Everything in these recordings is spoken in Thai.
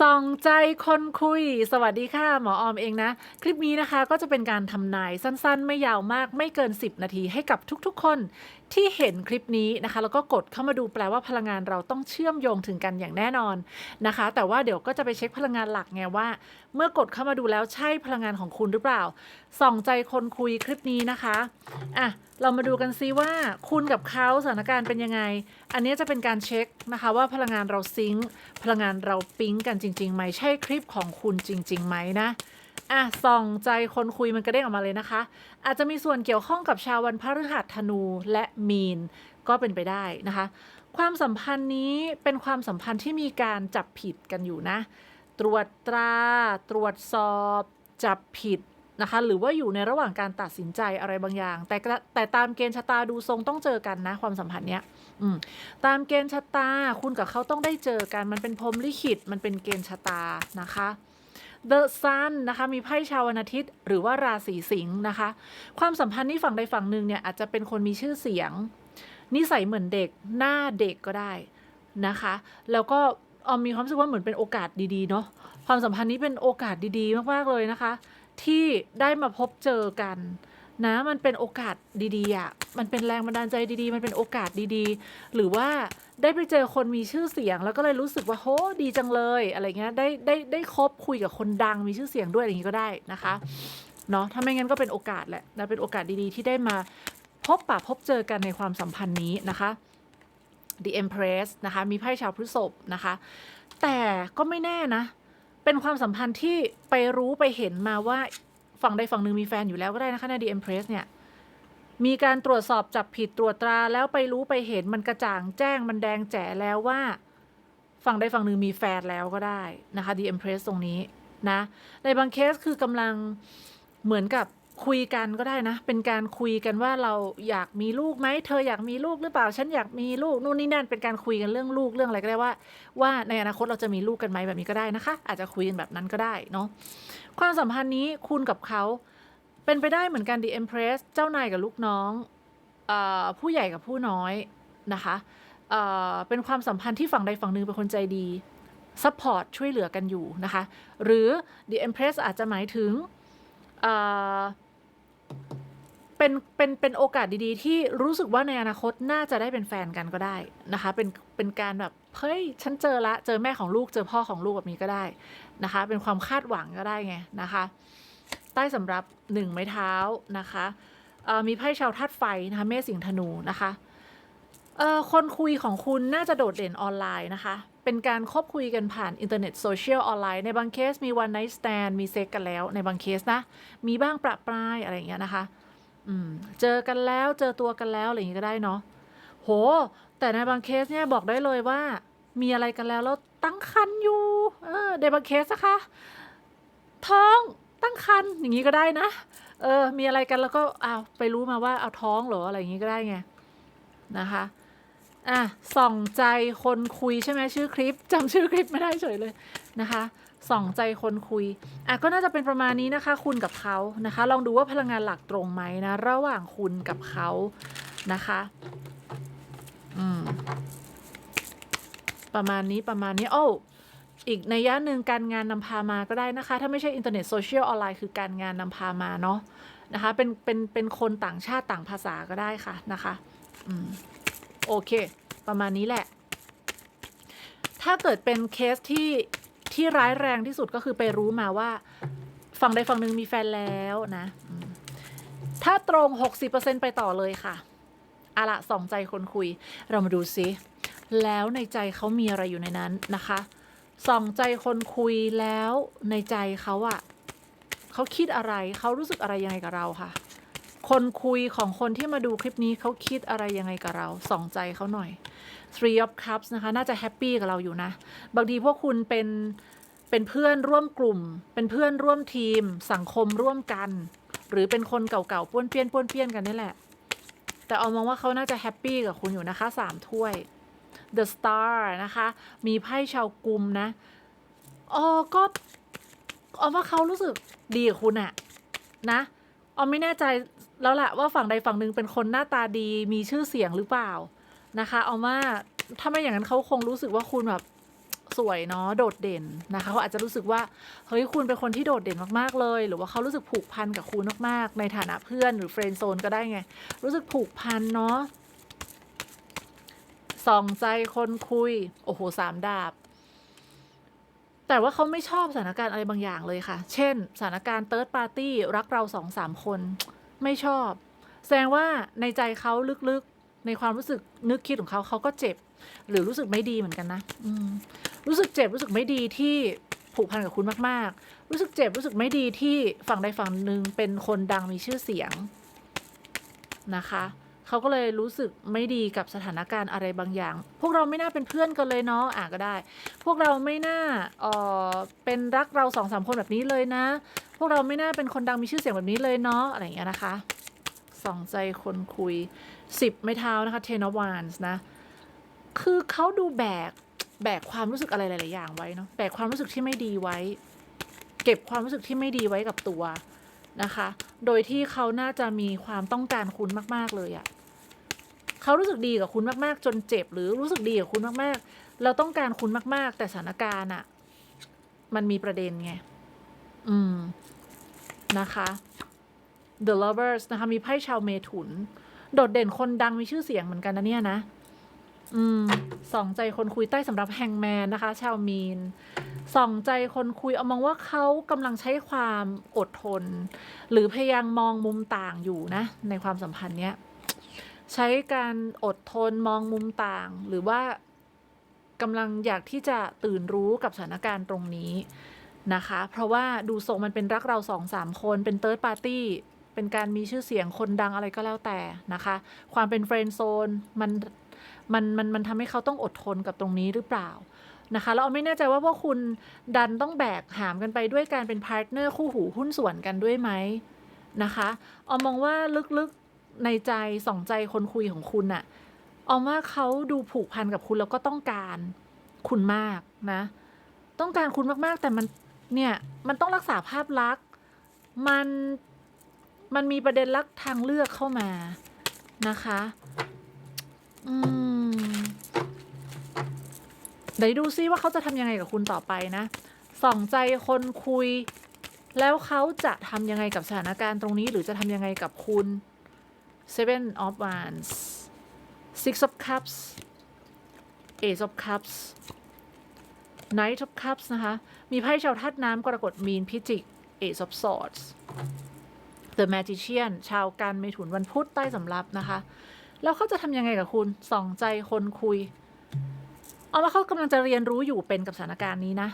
ส่องใจคนคุย สวัสดีค่ะ หมอออมเองนะ คลิปนี้นะคะก็จะเป็นการทำนายสั้นๆ ไม่ยาวมากไม่เกิน 10 นาทีให้กับทุกๆ คนที่เห็นคลิปนี้นะคะ แล้วก็กดเข้ามาดูแปลว่าพลังงานเราต้องเชื่อมโยงถึงกันอย่างแน่นอนนะคะ แต่ว่าเดี๋ยวก็จะไปเช็คพลังงานหลักไงว่า เมื่อกดเข้ามาดูแล้วใช่พลังงานของคุณหรือเปล่า ส่องใจคนคุยคลิปนี้นะคะอะเรามาดูกันซิว่าคุณกับเขาสถานการณ์เป็นยังไง อันนี้จะเป็นการเช็คนะคะว่าพลังงานเราซิงค์พลังงานเราปิ๊งกันจริงๆไหมใช่คลิปของคุณจริงๆไหมนะอะส่องใจคนคุยมันกระเด้งออกมาเลยนะคะ อาจจะมีส่วนเกี่ยวข้องกับชาววันพฤหัสธนูและมีนก็เป็นไปได้นะคะ ความสัมพันธ์นี้เป็นความสัมพันธ์ที่มีการจับผิดกันอยู่นะ ตรวจตรา ตรวจสอบ จับผิดนะคะ หรือว่าอยู่ในระหว่างการตัดสินใจอะไรบางอย่าง แต่แต่ตามเกณฑ์ชะตาดูทรงต้องเจอกันนะ ความสัมพันธ์เนี้ย ตามเกณฑ์ชะตาคุณกับเขาต้องได้เจอกันมันเป็นพรมลิขิตมันเป็นเกณฑ์ชะตานะคะ The Sun นะคะมีไพ่ชาววันอาทิตย์ หรือว่าราศีสิงห์นะคะ ความสัมพันธ์นี้ฝั่งใดฝั่งหนึ่งเนี่ยอาจจะเป็นคนมีชื่อเสียง นิสัยเหมือนเด็กหน้าเด็กก็ได้นะคะ แล้วก็ออมมีความรู้สึกว่าเหมือนเป็นโอกาสดีๆเนาะความสัมพันธ์นี้เป็นโอกาสดีๆ มากๆเลยนะคะ ที่ได้มาพบเจอกัน นะมันเป็นโอกาสดีๆอะ่ะมันเป็นแรงบันดาลใจดีๆ มันเป็นโอกาสดีๆ หรือว่าได้ไปเจอคนมีชื่อเสียง แล้วก็เลยรู้สึกว่าโหดีจังเลยอะไรเงี้ยได้ได้ได้คบคุยกับคนดังมีชื่อเสียงด้วยอะไรอย่างงี้ก็ได้นะคะเนาะถ้าไม่งั้นก็เป็นโอกาสแหละนะเป็นโอกาสดีๆ ที่ได้มาพบปะพบเจอกันในความสัมพันธ์นี้นะคะ The Empress นะคะมีไพ่ชาวพฤษภนะคะ แต่ก็ไม่แน่นะ เป็นความสัมพันธ์ที่ไปรู้ไปเห็นมาว่า ฝั่งใดฝั่งหนึ่งมีแฟนอยู่แล้วก็ได้นะคะใน The Empress เนี่ยมีการตรวจสอบจับผิดตรวจตราแล้วไปรู้ไปเห็นมันกระจ่างแจ้งมันแดงแจ๋แล้วว่า ฝั่งใดฝั่งหนึ่งมีแฟนแล้วก็ได้นะคะ The Empress ตรงนี้นะในบางเคสคือกำลังเหมือนกับ คุยกันก็ได้นะ เป็นการคุยกันว่าเราอยากมีลูกไหมเธออยากมีลูกหรือเปล่า ฉันอยากมีลูกนู่นนี่นั่นเป็นการคุยกันเรื่องลูกเรื่องอะไรก็ได้ว่า ว่าในอนาคตเราจะมีลูกกันไหมแบบนี้ก็ได้นะคะ อาจจะคุยกันแบบนั้นก็ได้เนาะความสัมพันธ์นี้คุณกับเขาเป็นไปได้เหมือนกัน The Empress เจ้านายกับลูกน้องอผู้ใหญ่กับผู้น้อยนะคะเเป็นความสัมพันธ์ที่ฝั่งใดฝั่งหนึ่งเป็นคนใจดีซัพพอร์ตช่วยเหลือกันอยู่นะคะ หรือ The Empress อาจจะหมายถึง เป็นเป็นเป็นโอกาสดีๆ ที่รู้สึกว่าในอนาคตน่าจะได้เป็นแฟนกันก็ได้นะคะ เป็นเป็นการแบบเฮ้ยฉันเจอละ เจอแม่ของลูกเจอพ่อของลูกแบบนี้ก็ได้นะคะ เป็นความคาดหวังก็ได้ไงนะคะ ใต้สำรับหนึ่งไม้เท้านะคะมีไพ่ชาวธาตุไฟนะคะเมษสิงธนูนะคะคนคุยของคุณน่าจะโดดเด่นออนไลน์นะคะ เป็นการคบคุยกันผ่านอินเทอร์เน็ตโซเชียลออนไลน์ในบางเคสมีวันไนท์สแตนมีเซ็กกันแล้วในบางเคสนะ มีบ้างประปรายอะไรอย่างเงี้ยนะคะ อืม เจอกันแล้วเจอตัวกันแล้วอะไรอย่างนี้ก็ได้เนาะโห แต่ในบางเคสเนี่ยบอกได้เลยว่า มีอะไรกันแล้วแล้วตั้งคันอยู่ เออในบางเคสนะคะท้องตั้งคันอย่างงี้ก็ได้นะ เออ มีอะไรกันแล้วก็อ้าวไปรู้มาว่าเอาท้องเหรออะไรอย่างงี้ก็ได้ไงนะคะ อะส่องใจคนคุยใช่ไหมชื่อคลิปจำชื่อคลิปไม่ได้เฉยเลยนะคะส่องใจคนคุยอะก็น่าจะเป็นประมาณนี้นะคะ คุณกับเขานะคะ ลองดูว่าพลังงานหลักตรงไหมนะ ระหว่างคุณกับเขานะคะอืมประมาณนี้ประมาณนี้โอ้อีกในยะหนึ่งการงานนำพามาก็ได้นะคะ ถ้าไม่ใช่อินเทอร์เน็ตโซเชียลออนไลน์คือการงานนำพามาเนาะนะคะเป็นเป็นเป็นคนต่างชาติต่างภาษาก็ได้ค่ะนะคะ อืม โอเค ประมาณนี้แหละ ถ้าเกิดเป็นเคสที่ที่ร้ายแรงที่สุดก็คือไปรู้มาว่า ฝั่งใดฝั่งหนึ่งมีแฟนแล้วนะถ้าตรง 60%ไปต่อเลยค่ะอะละสองใจคนคุย เรามาดูซิแล้วในใจเขามีอะไรอยู่ในนั้นนะคะส่องใจคนคุยแล้วในใจเขาอะเขาคิดอะไร เขารู้สึกอะไรยังไงกับเราค่ะ คนคุยของคนที่มาดูคลิปนี้เขาคิดอะไรยังไงกับเราส่องใจเขาหน่อย Three of Cups นะคะ น่าจะแฮปปี้กับเราอยู่นะ บางทีพวกคุณเป็นเป็นเพื่อนร่วมกลุ่ม เป็นเพื่อนร่วมทีม สังคมร่วมกัน หรือเป็นคนเก่าๆป้วนเปี้ยนป้วนเปี้ยนกันนี่แหละ แต่เอามองว่าเขาน่าจะแฮปปี้กับคุณอยู่นะคะสามถ้วย The Star นะคะ มีไพ่ชาวกุมนะอ๋อก็เอาว่าเขารู้สึกดีกับคุณอะนะเอาไม่แน่ใจ แล้วแหละว่าฝั่งใดฝั่งหนึ่งเป็นคนหน้าตาดีมีชื่อเสียงหรือเปล่านะคะ เอาว่าถ้าไม่อย่างนั้นเขาคงรู้สึกว่าคุณแบบสวยเนาะโดดเด่นนะคะเขาอาจจะรู้สึกว่าเฮ้ยคุณเป็นคนที่โดดเด่นมากๆเลย หรือว่าเขารู้สึกผูกพันกับคุณมากๆ ในฐานะเพื่อนหรือเฟรนด์โซนก็ได้ไง รู้สึกผูกพันเนาะส่องใจคนคุย โอ้โหสามดาบ แต่ว่าเขาไม่ชอบสถานการณ์อะไรบางอย่างเลยค่ะ เช่น สถานการณ์เติร์ดปาร์ตี้รักเราสองสามคน ไม่ชอบ แสดงว่าในใจเขาลึกๆในความรู้สึกนึกคิดของเขาเขาก็เจ็บ หรือรู้สึกไม่ดีเหมือนกันนะรู้สึกเจ็บรู้สึกไม่ดีที่ผูกพันกับคุณมากๆ รู้สึกเจ็บรู้สึกไม่ดีที่ฝั่งใดฝั่งหนึ่งเป็นคนดังมีชื่อเสียงนะคะเขาก็เลยรู้สึกไม่ดีกับสถานการณ์อะไรบางอย่าง พวกเราไม่น่าเป็นเพื่อนกันเลยเนาะอะก็ได้ พวกเราไม่น่าเออเป็นรักเราสองสามคนแบบนี้เลยนะ วกเราไม่น่าเป็นคนดังมีชื่อเสียงแบบนี้เลยเนาะอะไรอย่างเงี้ยนะคะสองใจคนคุยสิบไม่เท้านะคะ ten of wands นะ คือเขาดูแบก แบกความรู้สึกอะไรหลาย ๆ อย่างไว้เนาะแบกความรู้สึกที่ไม่ดีไว้ เก็บความรู้สึกที่ไม่ดีไว้กับตัวนะคะ โดยที่เขาน่าจะมีความต้องการคุณมาก ๆ เลยอะเขารู้สึกดีกับคุณมาก ๆ จนเจ็บ หรือรู้สึกดีกับคุณมาก ๆ เราต้องการคุณมาก ๆ แต่สถานการณ์อะ มันมีประเด็นไง อืม นะคะ The Lovers นะคะ มีไพ่ชาวเมถุน โดดเด่นคนดังมีชื่อเสียงเหมือนกันนะเนี่ยนะ อืมสองใจคนคุยใต้สำหรับแฮงแมนนะคะ ชาวมีนส่องใจคนคุยเอามองว่าเขากำลังใช้ความอดทน หรือพยายามมองมุมต่างอยู่นะ ในความสัมพันธ์เนี้ย ใช้การอดทนมองมุมต่าง หรือว่ากำลังอยากที่จะตื่นรู้กับสถานการณ์ตรงนี้ นะคะ เพราะว่าดูทรงมันเป็นรักเราสองสามคนเป็นเติร์ดปาร์ตี้เป็นการมีชื่อเสียงคนดังอะไรก็แล้วแต่นะคะ ความเป็นเฟรนด์โซนมันมันมันมันทำให้เขาต้องอดทนกับตรงนี้หรือเปล่านะคะแล้วเอาไม่แน่ใจว่าพวกคุณดันต้องแบกหามกันไปด้วยการเป็นพาร์ทเนอร์คู่หูหุ้นส่วนกันด้วยไหมนะคะเอามองว่าลึกๆในใจสองใจคนคุยของคุณน่ะเอาว่าเขาดูผูกพันกับคุณแล้วก็ต้องการคุณมากนะ ต้องการคุณมากๆแต่มัน เนี่ยมันต้องรักษาภาพลักษณ์มันมันมีประเด็นรักทางเลือกเข้ามานะคะอืมเดี๋ยวดูซิว่าเขาจะทำยังไงกับคุณต่อไปนะส่องใจคนคุย แล้วเขาจะทำยังไงกับสถานการณ์ตรงนี้ หรือจะทำยังไงกับคุณ Seven of Wands Six of Cups Ace of Cups Knight of Cups นะคะ มีไพ่ชาวธาตุน้ำกรกฎมีนพิจิก Ace of Swords The Magician ชาวกันเมถุนวันพุธใต้สำรับนะคะ แล้วเขาจะทำยังไงกับคุณส่องใจคนคุย เอาว่าเขากำลังจะเรียนรู้อยู่เป็นกับสถานการณ์นี้นะ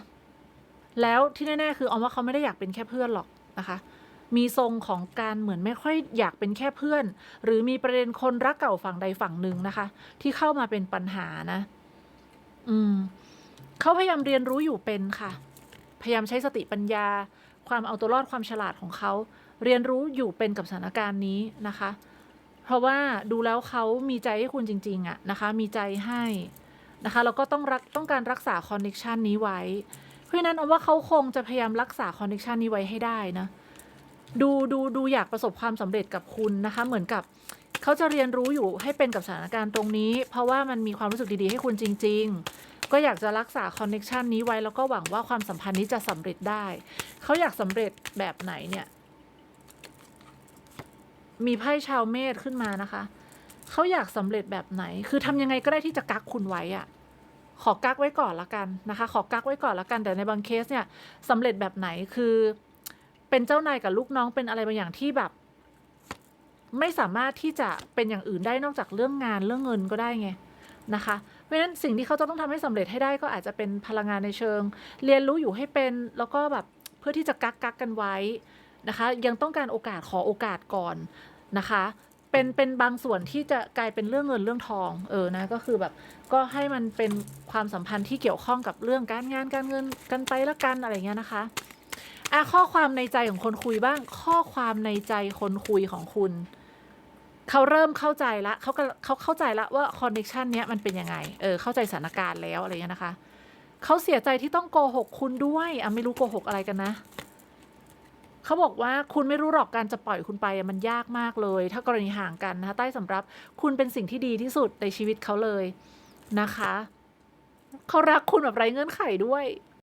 แล้วที่แน่ๆคือเอาว่าเขาไม่ได้อยากเป็นแค่เพื่อนหรอกนะคะมีทรงของการเหมือนไม่ค่อยอยากเป็นแค่เพื่อน หรือมีประเด็นคนรักเก่าฝั่งใดฝั่งหนึ่งนะคะ ที่เข้ามาเป็นปัญหานะ อืม เขาพยายามเรียนรู้อยู่เป็นค่ะ พยายามใช้สติปัญญา ความเอาตัวรอดความฉลาดของเขา เรียนรู้อยู่เป็นกับสถานการณ์นี้นะคะ เพราะว่าดูแล้วเขามีใจให้คุณจริงๆอะนะคะ มีใจให้นะคะแล้วก็ต้องรักต้องการรักษาคอนเน t ชันนี้ไว้ เพราะนั้นเอาว่าเขาคงจะพยายามรักษาคอนเน t ชันนี้ไว้ให้ได้นะดูดูดูอยากประสบความสำเร็จกับคุณนะคะ เหมือนกับเขาจะเรียนรู้อยู่ให้เป็นกับสถานการณ์ตรงนี้ เพราะว่ามันมีความรู้สึกดีๆให้คุณจริง ๆ ก็อยากจะรักษาคอนเน t ชันนี้ไว้แล้วก็หวังว่าความสัมพันธ์นี้จะสำเร็จได้ เขาอยากสำเร็จแบบไหนเนี่ย มีไพ่ชาวเมษขึ้นมานะคะ เขาอยากสำเร็จแบบไหน คือทำยังไงก็ได้ที่จะกักคุณไว้อะขอกักไว้ก่อนละกันนะคะ ขอกักไว้ก่อนละกัน แต่ในบางเคสเนี่ยสำเร็จแบบไหนคือ เป็นเจ้านายกับลูกน้องเป็นอะไรบางอย่างที่แบบไม่สามารถที่จะเป็นอย่างอื่นได้นอกจากเรื่องงานเรื่องเงินก็ได้ไงนะคะ เพราะฉะนั้นสิ่งที่เขาจะต้องทำให้สำเร็จให้ได้ก็อาจจะเป็นพลังงานในเชิง เรียนรู้อยู่ให้เป็นแล้วก็แบบเพื่อที่จะกักกักกันไว้นะคะ ยังต้องการโอกาสขอโอกาสก่อนนะคะ เป็นเป็นบางส่วนที่จะกลายเป็นเรื่องเงินเรื่องทองเออนะก็คือแบบก็ให้มันเป็นความสัมพันธ์ที่เกี่ยวข้องกับเรื่องการงานการเงินกันไปละกันอะไรเงี้ยนะคะอะข้อความในใจของคนคุยบ้างข้อความในใจคนคุยของคุณ เขาเริ่มเข้าใจละเขาก็เขาเข้าใจละว่าคอนเน t ชันเนี้ยมันเป็นยังไง เออ เข้าใจสถานการณ์แล้วอะไรเงี้ยนะคะ เขาเสียใจที่ต้องโกหกคุณด้วยอะไม่รู้โกหกอะไรกันนะ เขาบอกว่าคุณไม่รู้หรอกการจะปล่อยคุณไปมันยากมากเลย ถ้ากรณีห่างกันนะคะ ใต้สำรับคุณเป็นสิ่งที่ดีที่สุดในชีวิตเขาเลยนะคะ เขารักคุณแบบไร้เงื่อนไขด้วย